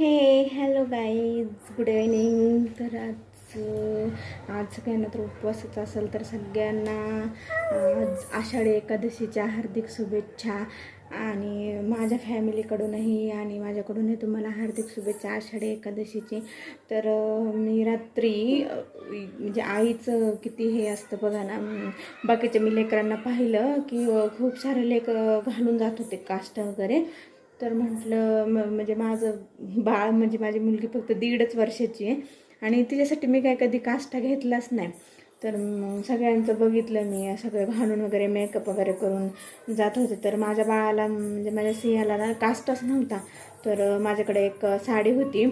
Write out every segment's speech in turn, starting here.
हे hello guys good evening तर आज आज काही ना तर उपवासच असेल तर सगळ्यांना आज आषाढी एकादशीच्या हार्दिक शुभेच्छा. आणि माझ्या फॅमिलीकडूनही आणि माझ्याकडूनही तुम्हाला हार्दिक शुभेच्छा आषाढी एकादशीची. तर मी रात्री म्हणजे आईचं किती हे असतं बघा ना बाकीच्या मी लेकरांना पाहिलं की खूप सारे लेक घालून जात होते काष्ट वगैरे. तर म्हटलं म्हणजे माझं बाळ म्हणजे माझी मुलगी फक्त दीडच वर्षाची आहे आणि तिच्यासाठी मी काय कधी काष्टा घेतलाच नाही. तर सगळ्यांचं बघितलं मी सगळं घालून वगैरे मेकअप वगैरे करून जात होते. तर माझ्या बाळाला म्हणजे माझ्या सिंहाला ना कास्टच नव्हता. तर माझ्याकडे एक साडी होती.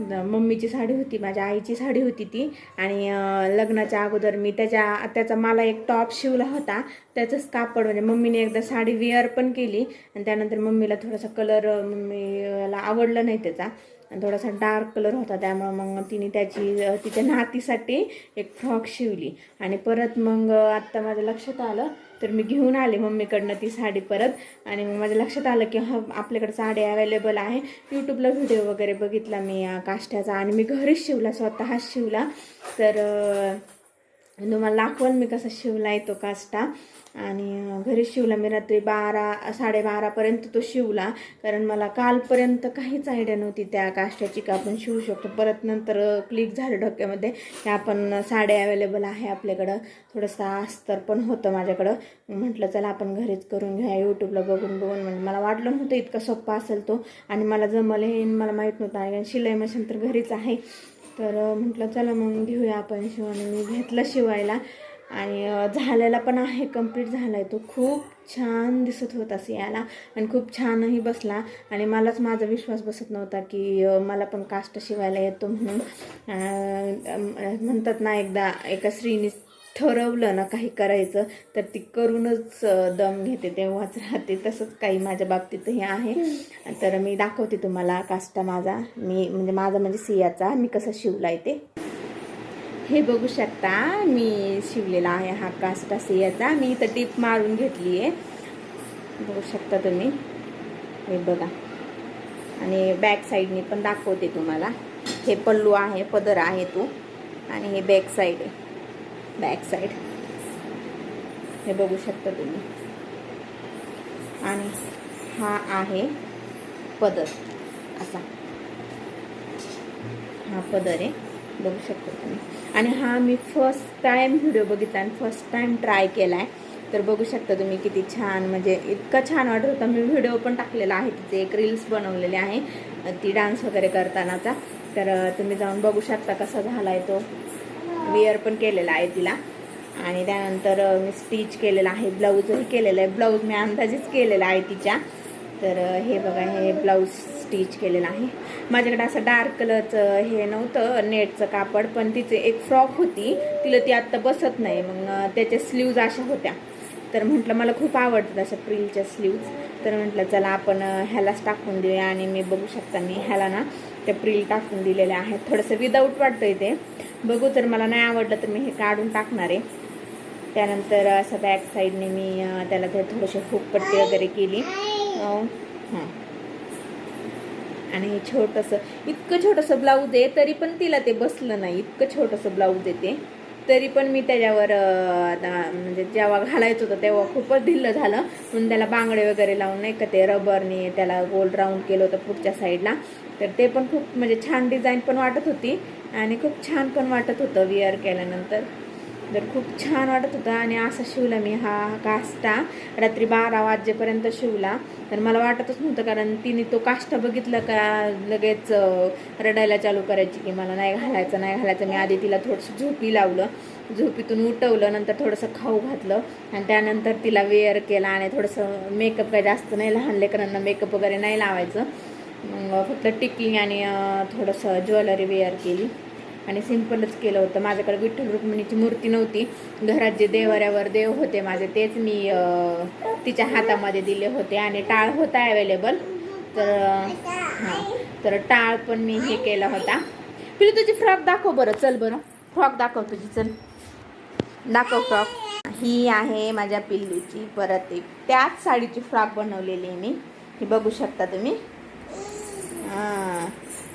मम्मीची साडी होती माझ्या आईची साडी होती ती. आणि लग्नाच्या अगोदर मी त्याच्या त्याचा मला एक टॉप शिवला होता. त्याचंच कापड म्हणजे मम्मीने एकदा साडी वेअर पण केली. आणि त्यानंतर मम्मीला थोडासा कलर मम्मीला आवडला नाही त्याचा. आणि थोडासा डार्क कलर होता. त्यामुळं मग तिने त्याची तिच्या नातीसाठी एक फ्रॉक शिवली. आणि परत मग आत्ता माझ्या लक्षात आलं तर मी घेऊन आले मम्मीकडनं ती साडी परत. आणि मग माझ्या लक्षात आलं की हा आपल्याकडे साडी अवेलेबल आहे. यूट्यूबला व्हिडिओ वगैरे बघितला मी काष्ट्याचा आणि मी घरीच शिवला स्वतःच शिवला. तर तुम्हाला दाखवल मी कसा शिवला येतो काष्टा. आणि घरी शिवला मी रात्री बारा साडेबारापर्यंत तो शिवला. कारण मला कालपर्यंत काहीच आयडिया नव्हती त्या काष्टाची का आपण शिवू शकतो. परत नंतर क्लिक झालं डोक्यामध्ये की आपण साड्या अवेलेबल आहे आपल्याकडं. थोडंसं अस्तर पण होतं माझ्याकडं. म्हटलं चला आपण घरीच करून घ्या यूट्यूबला बघून बघून. म्हणजे मला वाटलं नव्हतं इतका सोप्पा असेल तो. आणि मला जमलं हे मला माहीत नव्हतं. आणि शिलाई मशीन तर घरीच आहे. तर म्हटलं चला मग घेऊया आपण शिवण. मी घेतलं शिवायला आणि झालेला पण आहे कंप्लीट झाला आहे तो. खूप छान दिसत होता सियाला आणि खूप छानही बसला. आणि मलाच माझा विश्वास बसत नव्हता की मला पण काष्ट शिवायला येतो म्हणून. म्हणतात ना एकदा एका स्त्रीने ठरवलं ना काही करायचं तर ती करूनच दम घेते तेव्हाच राहते. तसंच काही माझ्या बाबतीतही आहे. तर मी दाखवते तुम्हाला काष्टा माझा. मी म्हणजे माझा म्हणजे सियाचा. मी कसा शिवलाय ते. हे बघू शकता मी शिवलेला आहे हा काष्टा सियाचा. मी इथं टीप मारून घेतली आहे. बघू शकता तुम्ही. हे बघा. आणि बॅक साईडने पण दाखवते तुम्हाला. हे पल्लू आहे पदर आहे तो. आणि हे बॅक साईड आहे. Back side. हे बघू शकता तुम्ही. आणि हा आहे पदर. असा. हा पदर आहे. बघू शकता तुम्ही. आणि हा मी फर्स्ट टाईम व्हिडिओ बघितला आणि फर्स्ट टाईम ट्राय केला आहे तर बघू शकता तुम्ही किती छान म्हणजे इतका छान वाटत होता. मी व्हिडिओ पण टाकलेला आहे. तिथे एक रील्स बनवलेले आहे. ती डान्स वगैरे करतानाचा. तर तुम्ही जाऊन बघू शकता कसा झाला आहे तो. वेअर पण केलेला आहे तिला. आणि त्यानंतर मी स्टिच केलेला आहे ब्लाऊजही केलेलं आहे. ब्लाऊज मी अंदाजेच केलेला आहे तिच्या. तर हे बघा हे ब्लाऊज स्टिच केलेलं आहे. माझ्याकडे असं डार्क कलरचं हे नव्हतं नेटचं कापड पण तिचे एक फ्रॉक होती. तिला ती आत्ता बसत नाही. मग त्याच्या स्लीव्ज अशा होत्या. तर म्हटलं मला खूप आवडतात अशा प्रिलच्या स्लीव्ज तर म्हटलं चला आपण ह्यालाच टाकून देऊया आणि मी बघू शकता मी ह्याला ना त्या प्रिल टाकून दिलेल्या आहेत. थोडंसं विदाऊट वाटतं ते. बघू तर मला नाही आवडलं तर मी हे काढून टाकणार आहे. त्यानंतर असं बॅक साईडने मी त्याला ते थोडीशी हुकपट्टी वगैरे केली. हां. आणि हे छोटंसं इतकं छोटंसं ब्लाऊज आहे तरी पण तिला ते बसलं नाही. इतकं छोटंसं ब्लाऊज आहे ते. तरी पण मी त्याच्यावर आता म्हणजे जेव्हा घालायचं होतं तेव्हा खूपच ढिल्लं झालं. म्हणून त्याला बांगडे वगैरे लावून नाही का ते रबरने त्याला गोल राऊंड केलं होतं पुढच्या साईडला. तर ते पण खूप म्हणजे छान डिझाईन पण वाटत होती आणि खूप छान पण वाटत होतं विअर केल्यानंतर. तर खूप छान वाटत होता आणि असा शिवला मी हा काष्टा रात्री बारा वाजेपर्यंत शिवला. तर मला वाटतच नव्हतं कारण तिने तो काष्टा बघितला का लगेच रडायला चालू करायची की मला नाही घालायचं नाही घालायचं. मी आधी तिला थोडंसं झोपी लावलं. झोपीतून उठवलं नंतर थोडंसं खाऊ घातलं. आणि त्यानंतर तिला वेअर केला आणि थोडंसं मेकअप काही जास्त नाही लहान लेकरांना मेकअप वगैरे नाही लावायचं. मग फक्त टिकली आणि थोडंसं ज्वेलरी वेअर केली. आणि सिम्पलच केलं होतं. माझ्याकडे विठ्ठल रुक्मिणीची मूर्ती नव्हती. घरात जे देवाऱ्यावर देव होते माझे तेच मी तिच्या हातामध्ये दिले होते. आणि टाळ होता अवेलेबल तर हां तर टाळ पण मी हे केला होता. पिलू तुझी फ्रॉक दाखव बरं. चल बरं. फ्रॉक दाखव तुझी. चल. दाखव फ्रॉक. ही आहे माझ्या पिल्लूची. परत एक त्याच साडीची फ्रॉक बनवलेली आहे मी. ही बघू शकता तुम्ही.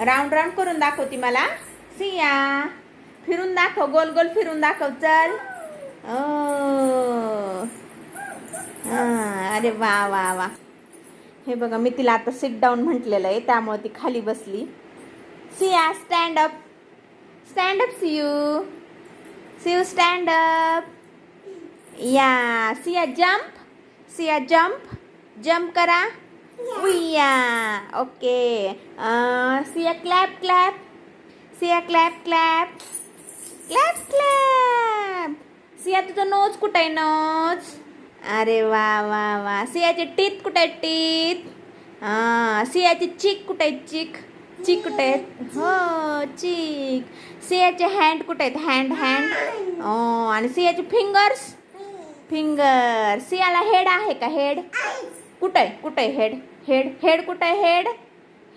राऊंड राऊंड करून दाखवती मला. सिया फिरून दाखव गोल गोल फिरून दाखव चल. ओ. हा, अरे वा वा वा. हे बघा मी तिला आता सिट डाऊन म्हटलेलं आहे त्यामुळे ती खाली बसली. Siya stand up stand up Siyu Siyu stand up या Siya jump Siya jump jump करा. उया okay Siya clap clap Siya clap clap. Clap clap. Siya तुझं नोज कुठं आहे? नोज. अरे वा वा वा. सियाचे टीथ कुठे आहेत टीथ हां सियाची चीक कुठे आहेत चीक? चीक कुठे आहेत? हो चीक. सियाचे हँड कुठे आहेत? हँड हँड हो आणि सियाचे फिंगर्स फिंगर सियाला हेड आहे का? हेड कुठं आहे? कुठं आहे? हेड हेड हेड कुठं आहे? Head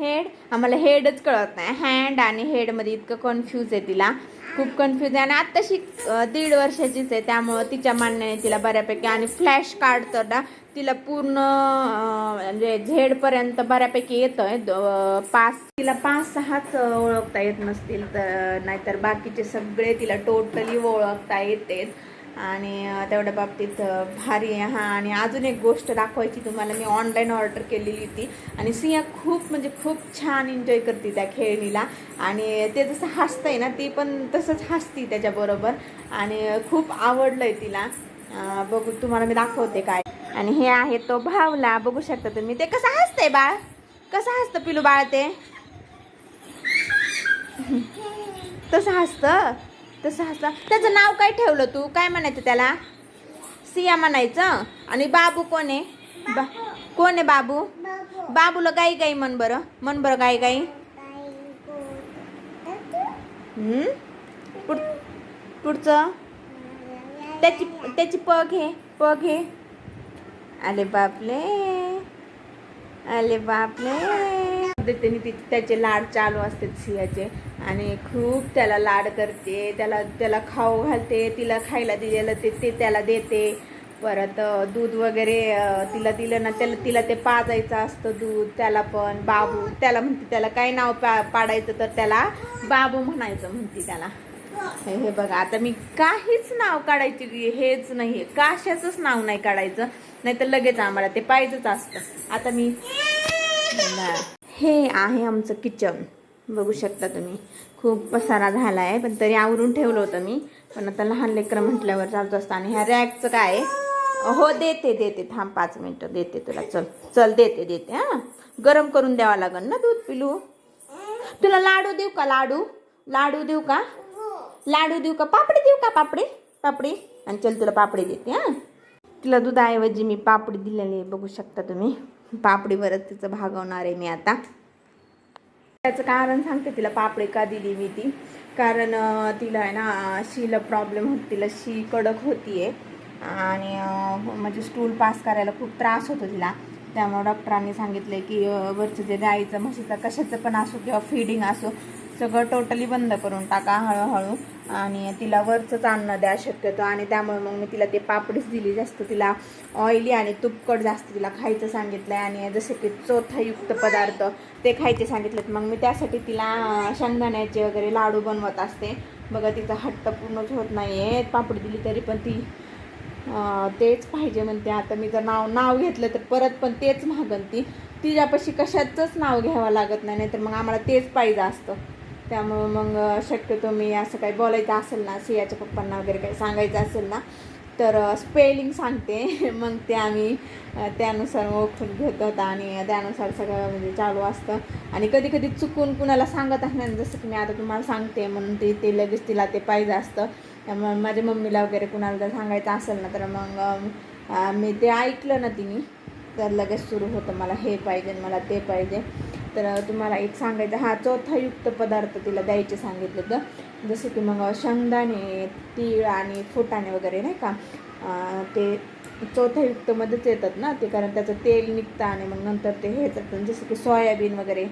head? आम्हाला हेडच कळत नाही. हँड आणि हेडमध्ये इतकं कन्फ्यूज आहे तिला. खूप कन्फ्यूज आहे. आणि आत्ताशी दीड वर्षाचीच आहे. त्यामुळं तिच्या मान्याने तिला बऱ्यापैकी आणि फ्लॅश कार्ड तर ना तिला पूर्ण म्हणजे झेडपर्यंत बऱ्यापैकी येतं आहे पाच तिला पाच सहाच ओळखता येत नसतील तर नाहीतर बाकीचे सगळे तिला टोटली ओळखता येतेत आणि तेवढ्या बाबतीत भारी आहे. आणि अजून एक गोष्ट दाखवायची तुम्हाला मी ऑनलाईन ऑर्डर केलेली होती. आणि सिया खूप म्हणजे खूप छान एन्जॉय करते त्या खेळणीला. आणि ते जसं हसतंय ना ती पण तसंच हसती त्याच्याबरोबर. आणि खूप आवडलं आहे तिला बघू तुम्हाला मी दाखवते काय. आणि हे आहे तो भावला. बघू शकता तुम्ही. ते कसं हसतंय बाळ? कसं हसतं पिलू बाळ ते? तसं हसतं? तसं सहसा त्याचं नाव काय ठेवलं तू? काय म्हणायचं त्याला? सिया म्हणायचं? आणि बाबू कोण आहे? बा कोण आहे बाबू? बाबूला गाई गाई म्हण बरं. म्हण बरं गाई गाई पुढ पुढचं? त्याची त्याची पग हे पग हे. आले बापले. आले बापले. त्यांनी ती त्याचे लाड चालू असतात सियाचे आणि खूप त्याला लाड करते त्याला त्याला खाऊ घालते तिला खायला दिलेलं ते ते त्याला देते. परत दूध वगैरे तिला दिलं ना त्याला तिला ते पाजायचं असतं दूध त्याला पण बाबू त्याला म्हणते त्याला काय नाव पा पाडायचं तर त्याला बाबू म्हणायचं म्हणते त्याला. हे हे बघा आता मी काहीच नाव काढायची हेच नाहीये. काशाचंच नाव नाही काढायचं. नाही तर लगेच आम्हाला ते पाहिजेच असतं. आता मी हे आहे आमचं किचन. बघू शकता तुम्ही. खूप पसारा झाला आहे पण तरी आवरून ठेवलं होतं मी. पण आता लहान लेकरं म्हटल्यावर जात असतं आणि ह्या रॅकचं काय आहे? हो देते देते. थांब पाच मिनटं. देते तुला. चल चल देते देते हां. गरम करून द्यावं लागेल ना दूध पिलू? तुला लाडू देऊ का लाडू? लाडू देऊ का? लाडू देऊ का? पापडी देऊ का पापडी? पापडी? आणि चल तुला पापडी देते हां. तिला दुधाऐवजी मी पापडी दिलेली आहे. बघू शकता तुम्ही. पापडीवरच तिचं भागवणार आहे मी आता. त्याचं कारण सांगते तिला पापडी का दिली मी ती. कारण तिला आहे ना शीला प्रॉब्लेम होती. तिला शी कडक होतीये. आणि म्हणजे स्टूल पास करायला खूप त्रास होतो तिला. त्यामुळे डॉक्टरांनी सांगितलं की वरचं जे गाईचं म्हशीचं कशाचं पण असो किंवा फिडिंग असो सगळं टोटली बंद करून टाका हळूहळू. आणि तिला वरचंच अन्न द्या शक्यतो. आणि त्यामुळे मग मी तिला ते पापडीच दिली. जास्त तिला ऑइली आणि तुपकट जास्त तिला खायचं सांगितलं आहे आणि जसं की चोथायुक्त पदार्थ ते खायचे सांगितलेत. मग मी त्यासाठी तिला शेंगदाण्याचे वगैरे लाडू बनवत असते. बघा तिचा हट्ट पूर्णच होत नाही आहे पापडी दिली तरी पण ती तेच पाहिजे म्हणते. आता मी जर नाव नाव घेतलं तर परत पण तेच महागन ती तिच्यापाशी कशाचंच नाव घ्यावं लागत नाही. नाहीतर मग आम्हाला तेच पाहिजे असतं. त्यामुळं मग शक्यतो मी असं काही बोलायचं असेल ना सियाच्या पप्पांना वगैरे काही सांगायचं असेल ना तर स्पेलिंग सांगते. मग ते आम्ही त्यानुसार ओळखून घेतो आणि त्यानुसार सगळं म्हणजे चालू असतं. आणि कधी कधी चुकून कुणाला सांगत असणार जसं की मी आता तुम्हाला सांगते म्हणून ते ते लगेच तिला ते पाहिजे असतं. त्यामुळे माझ्या मम्मीला वगैरे कुणाला जर सांगायचं असेल ना तर मग मी ते ऐकलं ना तिने तर लगेच सुरू होतं. मला हे पाहिजे मला ते पाहिजे. तर तुम्हाला एक सांगायचं हा चौथायुक्त पदार्थ तिला द्यायचे सांगितले तर जसं की मग शेंगदाणे तीळ आणि फुटाणे वगैरे नाही का? ते ते चौथायुक्तमध्येच येतात ना ते कारण त्याचं तेल निघतं आणि मग नंतर ते हे येतात. जसं की सोयाबीन वगैरे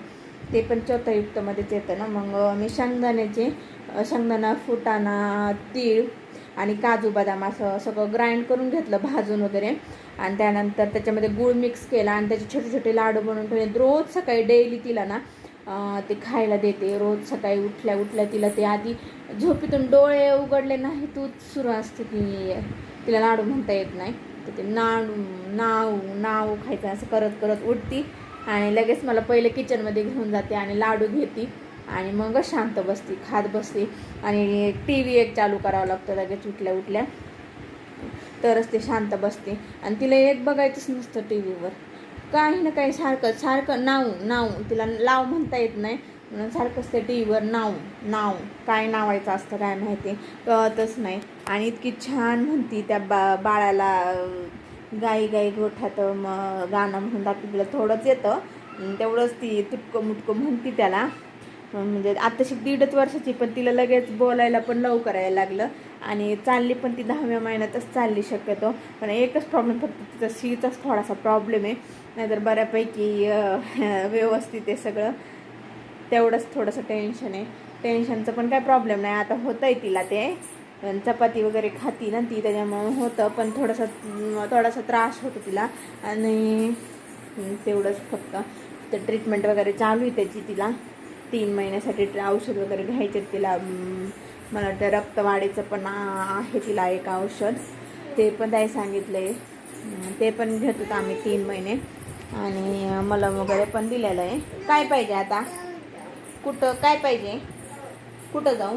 ते पण चौथायुक्तमध्येच येतं ना. मग मी शेंगदाण्याचे शेंगदाणा फुटाणा तीळ आणि काजू बदाम असं सगळं ग्राइंड करून घेतलं भाजून वगैरे. आणि त्यानंतर त्याच्यामध्ये गूळ मिक्स केला आणि त्याचे छोटे छोटे लाडू बनवून ठेवले. रोज सकाळी डेली तिला ना ते खायला देते. रोज सकाळी उठल्या उठल्या तिला ते आधी झोपेतून डोळे उघडले नाही तूच सुरू असते की तिला लाडू म्हणता येत नाही. तर ते नाडू नाव नाव खायचं असं करत करत उठती आणि लगेच मला पहिले किचनमध्ये घेऊन जाते आणि लाडू घेते. आणि मग शांत बसते खात बसते आणि टी व्ही एक चालू करावं लागतं लगेच उठल्या उठल्या. तरच ते शांत बसते. आणि तिला एक बघायचंच नसतं टी व्हीवर काही ना काही सारखं सारखं नाव नाव. तिला लाव म्हणता येत नाही. म्हणून सारखंच ते टी व्हीवर नाव नाव. काय नावायचं असतं काय माहिती. कळतच नाही. आणि इतकी छान म्हणती त्या बा बाळाला गाई गाई गोठ्यात मग गाणं म्हणून दाखवलं तिला थोडंच येतं. तेवढंच ती तुटकं मुटकं म्हणती त्याला. म्हणजे आताशी दीडच वर्षाची पण तिला लगेच बोलायला पण लवकर यायला लागलं. आणि चालली पण ती दहाव्या महिन्यातच चालली शक्यतो. पण एकच प्रॉब्लेम फक्त तिचा शीचाच थोडासा प्रॉब्लेम आहे. नाहीतर बऱ्यापैकी व्यवस्थित आहे सगळं. तेवढंच थोडंसं टेन्शन आहे. टेन्शनचं पण काय प्रॉब्लेम नाही. आता होतं आहे तिला ते. चपाती वगैरे खाती ना ती त्याच्यामुळं होतं. पण थोडासा थोडासा त्रास होतो तिला. आणि तेवढंच फक्त. तर ट्रीटमेंट वगैरे चालू आहे त्याची तिला. तीन महिन्यासाठी औषध वगैरे घ्यायचे तिला मला वाटतं रक्तवाढीचं पण आहे तिला एक औषध. ते पण द्याय सांगितलं आहे ते पण घेत होतो आम्ही तीन महिने. आणि मलम वगैरे पण दिलेलं आहे. काय पाहिजे आता? कुठं काय पाहिजे? कुठं जाऊ?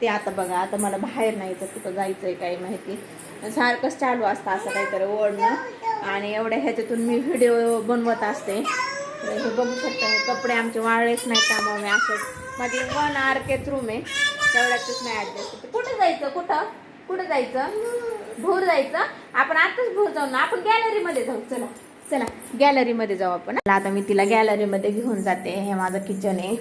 ते आता बघा. आता मला बाहेर नाही तर कुठं जायचं आहे काही माहिती. सारखंच चालू असतं असं काहीतरी ओढणं. आणि एवढ्या ह्याच्यातून मी व्हिडिओ बनवत असते. हे बघू शकता हे कपडे आमचे वाळलेच नाही त्यामुळे मी असं माझी वन आर केच रूम आहे तेवढ्यातच नाही ॲडजस्ट कुठं जायचं कुठं? कुठं जायचं? भोर जायचं? आपण आताच भोर जाऊ ना आपण गॅलरीमध्ये जाऊ. चला चला गॅलरीमध्ये जाऊ आपण. आता मी तिला गॅलरीमध्ये घेऊन जाते. हे माझं किचन आहे.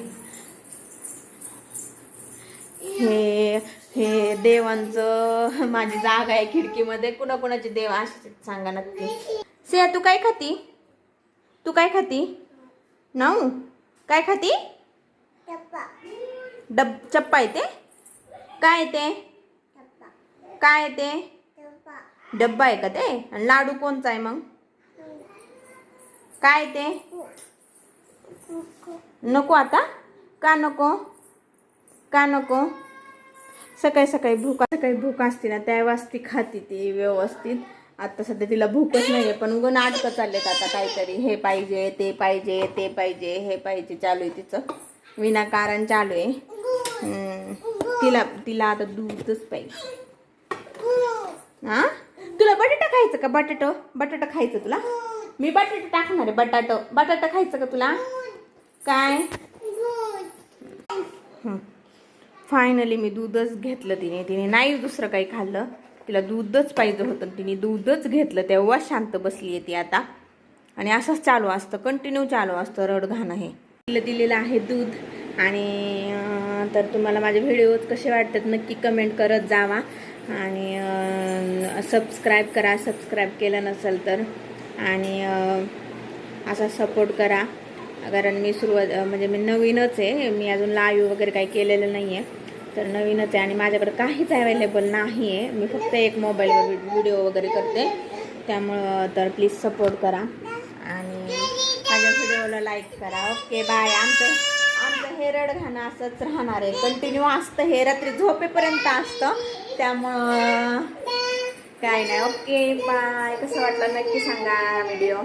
हे हे देवांचं माझी जागा आहे खिडकीमध्ये. कुणाकुणाचे देव असे सांगा नक्की. से तू काय खाती? तू काय खाती? नाऊ काय खाती? डब चप्पा आहे ते काय आहे ते काय आहे ते डब्बा आहे का ते? आणि लाडू कोणचा आहे मग? काय ते नको आता? का नको? का नको? सकाळी सकाळी भूक सकाळी भूक असते ना त्यावेळेस ती खाती ती व्यवस्थित. आता सध्या तिला भूकच नाही आहे पण उगं नाटकं चाललेत आता काहीतरी. हे पाहिजे ते पाहिजे ते पाहिजे हे पाहिजे चालू आहे तिचं. विनाकारण चालू आहे. तिला तिला आता दूधच पाहिजे. हा तुला बटाटा खायचं का बटाटो? बटाटा खायचं तुला? मी बटाटा टाकणार आहे बटाटो. बटाटा खायचं का तुला? काय? फायनली मी दूधच घेतलं तिने. तिने नाही दुसरं काही खाल्लं. तिला दूधच पाहिजे होतं. तिने दूधच घेतलं तेव्हा शांत बसली आहे ती आता. आणि असंच चालू असतं कंटिन्यू चालू असतं रडघाणं हे. तिला दिलेलं आहे दूध. आणि तर तुम्हाला माझे व्हिडिओज कसे वाटतात नक्की कमेंट करत जावा. आणि सबस्क्राईब करा सबस्क्राईब केलं नसेल तर. आणि असा सपोर्ट करा. कारण मी सुरुवात म्हणजे मी नवीनच आहे. मी अजून लाईव्ह वगैरे काही केलेलं नाही आहे तर नवीनच आहे आणि माझ्याकडे काहीच अवेलेबल नाही आहे मी फक्त एक मोबाईलवर व्हिडिओ वगैरे करते. त्यामुळं तर प्लीज सपोर्ट करा. आणि माझ्या व्हिडिओला लाईक करा. ओके बाय आमचं आमचं हे रडघाणं असंच राहणार आहे. कंटिन्यू असतं हे. रात्री झोपेपर्यंत असतं. त्यामुळं काय नाही. ओके बाय कसं वाटलं? नक्की सांगा व्हिडिओ